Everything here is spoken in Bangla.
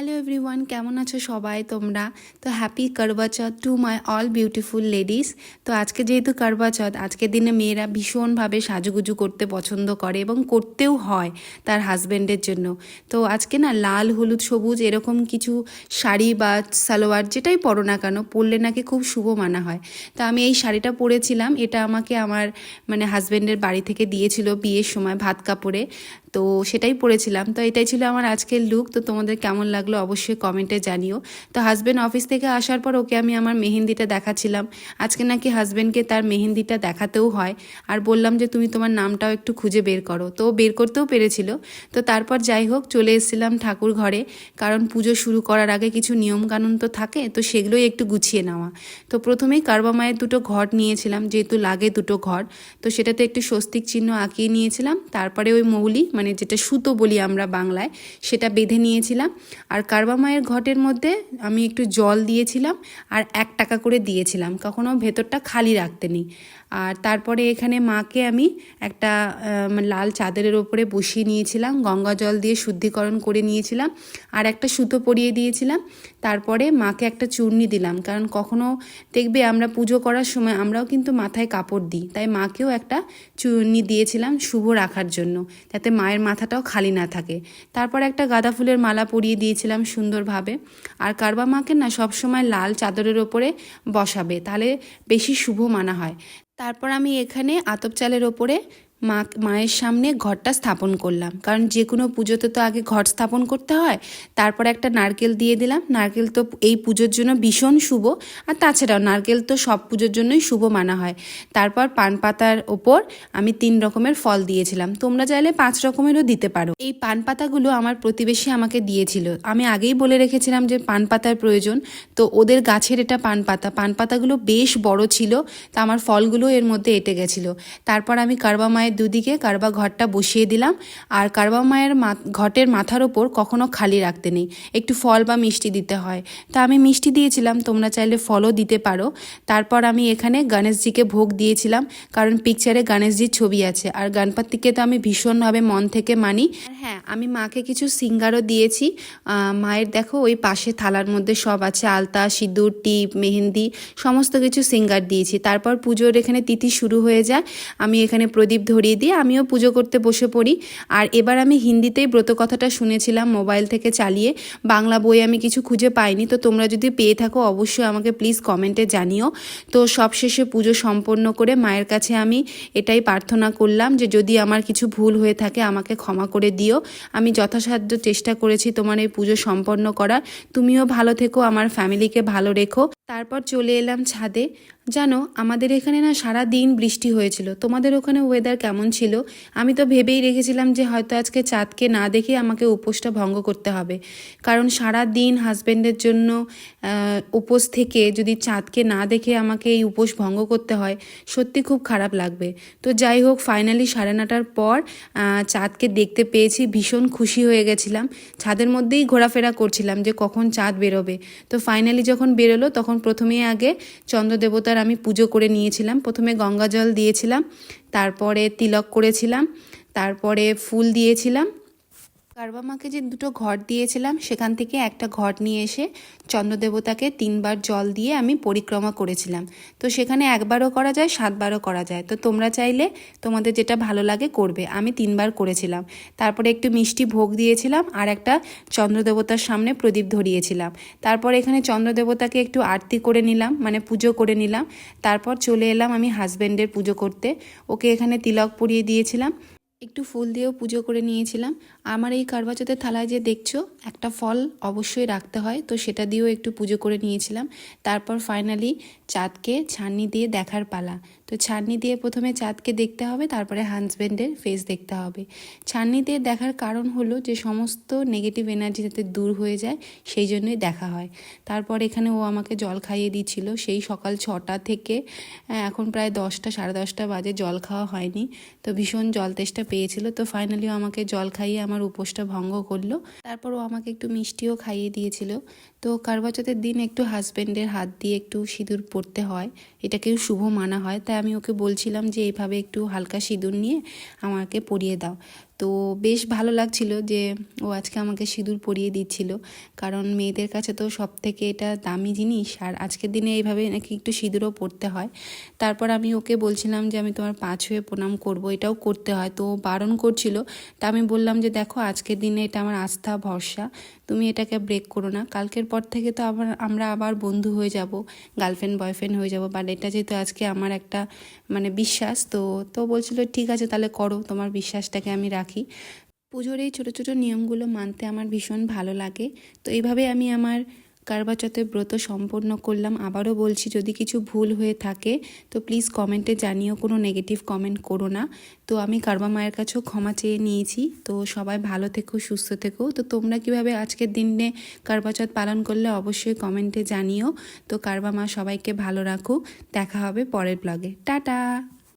হ্যালো এভরিওয়ান কেমন আছো সবাই তোমরা? তো happy Karva Chauth to my all beautiful ladies তো আজকে যেহেতু করবা চৌথ আজকের দিনে মেয়েরা ভীষণভাবে সাজুগুজু করতে পছন্দ করে এবং করতেও হয় তার হাজব্যান্ডের জন্য। তো আজকে না লাল, হলুদ, সবুজ এরকম কিছু শাড়ি বা সালোয়ার যেটাই পরো না কেন, পরলে নাকি খুব শুভ মানা হয়। তো আমি এই শাড়িটা পরেছিলাম, এটা আমাকে আমার মানে হাজব্যান্ডের বাড়ি থেকে দিয়েছিল বিয়ের সময় ভাত কাপড়ে। তো সেটাই পরেছিলাম। তো এটাই ছিল আমার আজকের লুক তো তোমাদের কেমন লাগল অবশ্যই কমেন্টে জানিও। তো হাজব্যান্ড অফিস থেকে আসার পর ওকে আমি আমার মেহেন্দিটা দেখাচ্ছিলাম। আজকে নাকি হাজব্যান্ডকে তার মেহেন্দিটা দেখাতেও হয়। আর বললাম যে, তুমি তোমার নামটাও একটু খুঁজে বের করো। তো বের করতেও পেরেছিল। তো তারপর যাই হোক, চলে এসেছিলাম ঠাকুর ঘরে। কারণ পুজো শুরু করার আগে কিছু নিয়মকানুন তো থাকে, তো সেগুলোই একটু গুছিয়ে নেওয়া। তো প্রথমেই কারবা মায়ের দুটো ঘট নিয়েছিলাম, যেহেতু লাগে দুটো ঘর তো সেটাতে একটু স্বস্তিক চিহ্ন আঁকিয়ে নিয়েছিলাম। তারপরে ওই মৌলি মানে যেটা সুতো বলি আমরা বাংলায়, সেটা বেঁধে নিয়েছিলাম। আর কারবা মায়ের ঘটের মধ্যে আমি একটু জল দিয়েছিলাম আর এক টাকা করে দিয়েছিলাম। কখনো ভেতরটা খালি রাখতে নেই। আর তারপরে এখানে মাকে আমি একটা লাল চাদরের ওপরে বসিয়ে নিয়েছিলাম, গঙ্গা জল দিয়ে শুদ্ধিকরণ করে নিয়েছিলাম আর একটা সুতো পরিয়ে দিয়েছিলাম। তারপরে মাকে একটা চূর্ণি দিলাম। কারণ কখনো দেখবে আমরা পুজো করার সময় আমরাও কিন্তু মাথায় কাপড় দিই। তাই মাকেও একটা চূর্ণি দিয়েছিলাম শুভ রাখার জন্য, যাতে মায়ের মাথাটাও খালি না থাকে। তারপর একটা গাঁদা ফুলের মালা পরিয়ে দিয়েছিলাম। সুন্দরভাবে। আর কারবা মাকে না সবসময় লাল চাদরের ওপরে বসাবে, তাহলে বেশি শুভ মানা হয়। তারপর আমি এখানে আতপ চালের ওপরে মা, মায়ের সামনে ঘরটা স্থাপন করলাম। কারণ যে কোনো পুজোতে তো আগে ঘর স্থাপন করতে হয়। তারপর একটা নারকেল দিয়ে দিলাম। নারকেল তো এই পুজোর জন্য ভীষণ শুভ। আর তাছাড়াও নারকেল তো সব পুজোর জন্যই শুভ মানা হয়। তারপর পান পাতার ওপর আমি তিন রকমের ফল দিয়েছিলাম। তোমরা চাইলে পাঁচ রকমেরও দিতে পারো। এই পান পাতাগুলো আমার প্রতিবেশী আমাকে দিয়েছিল। আমি আগেই বলে রেখেছিলাম যে পান পাতার প্রয়োজন। তো ওদের গাছের এটা পান পাতা। পান পাতাগুলো বেশ বড় ছিল। তা আমার ফলগুলো এর মধ্যে এঁটে গেছিল। তারপর আমি কারবা মায়ের দুদিকে কারবা ঘরটা বসিয়ে দিলাম। আর কারবা মায়ের ঘটের মাথার ওপর কখনো খালি রাখতে নেই। একটু ফল বা মিষ্টি দিতে হয়। তা আমি মিষ্টি দিয়েছিলাম, তোমরা চাইলে ফলও দিতে পারো। তারপর আমি এখানে গণেশজিকে ভোগ দিয়েছিলাম, কারণ পিকচারে গণেশজির ছবি আছে। আর গণপতিকে তো আমি ভীষণভাবে মন থেকে মানি। হ্যাঁ আমি মাকে কিছু সিঙ্গারও দিয়েছি। মায়ের দেখো, ওই পাশে থালার মধ্যে সব আছে। আলতা, সিঁদুর, টিপ, মেহেন্দি, সমস্ত কিছু সিঙ্গার দিয়েছি। তারপর পুজোর এখানে তিথি শুরু হয়ে যায়। আমি এখানে প্রদীপ ধরিয়ে দিয়ে আমিও পুজো করতে বসে পড়ি। আর এবার আমি হিন্দিতেই ব্রত কথাটা শুনেছিলাম মোবাইল থেকে চালিয়ে। বাংলা বই আমি কিছু খুঁজে পাইনি। তো তোমরা যদি পেয়ে থাকো, অবশ্যই আমাকে প্লিজ কমেন্টে জানিও। তো সবশেষে পুজো সম্পন্ন করে মায়ের কাছে আমি এটাই প্রার্থনা করলাম যে যদি আমার কিছু ভুল হয়ে থাকে আমাকে ক্ষমা করে দিও। আমি যথাসাধ্য চেষ্টা করেছি তোমার এই পুজো সম্পন্ন করার। তুমিও ভালো থেকো, আমার ফ্যামিলিকে ভালো রেখো। তারপর চলে এলাম ছাদে। জানো, আমাদের এখানে না সারা দিন বৃষ্টি হয়েছিল। তোমাদের ওখানে ওয়েদার কেমন ছিল? আমি তো ভেবেই রেখেছিলাম যে হয়তো আজকে চাঁদকে না দেখে আমাকে উপোসটা ভঙ্গ করতে হবে। কারণ সারা দিন হাজব্যান্ডের জন্য উপোস থেকে যদি চাঁদকে না দেখে আমাকে এই উপোস ভঙ্গ করতে হয়, সত্যি খুব খারাপ লাগবে। তো যাই হোক ফাইনালি সাড়ে নটার পর চাঁদকে দেখতে পেয়েছি, ভীষণ খুশি হয়ে গেছিলাম। ছাদের মধ্যেই ঘোরাফেরা করছিলাম যে কখন চাঁদ বেরোবে। তো ফাইনালি যখন বেরোলো, তখন প্রথমেই আগে চন্দ্রদেবতার আমি পুজো করে নিয়েছিলাম। প্রথমে গঙ্গা জল দিয়েছিলাম, তারপরে তিলক করেছিলাম, তারপরে ফুল দিয়েছিলাম। কারবা মাকে যে দুটো ঘট দিয়েছিলাম, সেখান থেকে একটা ঘট নিয়ে এসে চন্দ্রদেবতাকে তিনবার জল দিয়ে আমি পরিক্রমা করেছিলাম। তো সেখানে একবারও করা যায়, সাতবারও করা যায়। তো তোমরা চাইলে তোমাদের যেটা ভালো লাগে করবে। আমি তিনবার করেছিলাম। তারপরে একটু মিষ্টি ভোগ দিয়েছিলাম আর একটা চন্দ্রদেবতার সামনে প্রদীপ ধরিয়েছিলাম। তারপর এখানে চন্দ্রদেবতাকে একটু আরতি করে নিলাম মানে পুজো করে নিলাম। তারপর চলে এলাম আমি হাজব্যান্ডের পুজো করতে। ওকে এখানে তিলক পরিয়ে দিয়েছিলাম। একটু ফুল দিয়েও পুজো করে নিয়েছিলাম। আমার এই কারবাচতের থালায় যে দেখছ, একটা ফল অবশ্যই রাখতে হয়, তো সেটা দিয়েও একটু পুজো করে নিয়েছিলাম। তারপর ফাইনালি চাঁদকে ছাননি দিয়ে দেখার পালা। তো ছাননি দিয়ে প্রথমে চাঁদকে দেখতে হবে, তারপরে হাজব্যান্ডের ফেস দেখতে হবে। ছাননি দিয়ে দেখার কারণ হলো যে সমস্ত নেগেটিভ এনার্জি যাতে দূর হয়ে যায়, সেই জন্যই দেখা হয়। তারপর এখানে ও আমাকে জল খাইয়ে দিচ্ছিল সেই সকাল ছটা থেকে এখন প্রায় দশটা, সাড়ে দশটা বাজে, জল খাওয়া হয়নি। তো ভীষণ জল তেষ্টা পেয়েছিল। তো ফাইনালি ও আমাকে জল খাইয়ে আমার উপোসটা ভঙ্গ করল। তারপর ও আমাকে একটু মিষ্টিও খাইয়ে দিয়েছিল। তো কারবাচতের দিন একটু হাজব্যান্ডের হাত দিয়ে একটু সিঁদুর পরতে হয়। এটাকেও শুভ মানা হয়। তাই আমি ওকে বলছিলাম যে এইভাবে একটু হালকা সিঁদুর নিয়ে আমাকে পরিয়ে দাও। তো বেশ ভালো লাগছিল যে ও আজকে আমাকে সিঁদুর পরিয়ে দিচ্ছিল। কারণ মেয়েদের কাছে তো সব থেকে এটা দামি জিনিস। আর আজকের দিনে এইভাবে নাকি একটু সিঁদুরও পরতে হয়। তারপর আমি ওকে বলছিলাম যে, আমি তোমার পা ছুঁয়ে প্রণাম করব। এটাও করতে হয়। তো বারণ করছিল। তা আমি বললাম যে, দেখো, আজকের দিনে এটা আমার আস্থা, ভরসা। তুমি এটাকে ব্রেক করো না। কালকের পর থেকে তো আবার আমরা আবার বন্ধু হয়ে যাব, গার্লফ্রেন্ড, বয়ফ্রেন্ড হয়ে যাব। বাট এটা যেহেতু আজকে আমার একটা মানে বিশ্বাস, তো তো বলছিল, ঠিক আছে, তাহলে করো। তোমার বিশ্বাসটাকে আমি রাখি পুজোর এই ছোটো ছোটো নিয়মগুলো মানতে আমার ভীষণ ভালো লাগে। তো এইভাবে আমি আমার কারবাচতে ব্রত সম্পন্ন করলাম। আবারও বলছি, যদি কিছু ভুল হয়ে থাকে, তো প্লিজ কমেন্টে জানিও, কোনো নেগেটিভ কমেন্ট করো না। তো আমি কারবা মায়ের কাছেও ক্ষমা চেয়ে নিয়েছি। তো সবাই ভালো থেকো, সুস্থ থেকো। তো তোমরা কীভাবে আজকের দিনে কারবাচত পালন করলে অবশ্যই কমেন্টে জানিও। তো কারবা মা সবাইকে ভালো রাখো দেখা হবে পরের ব্লগে টাটা!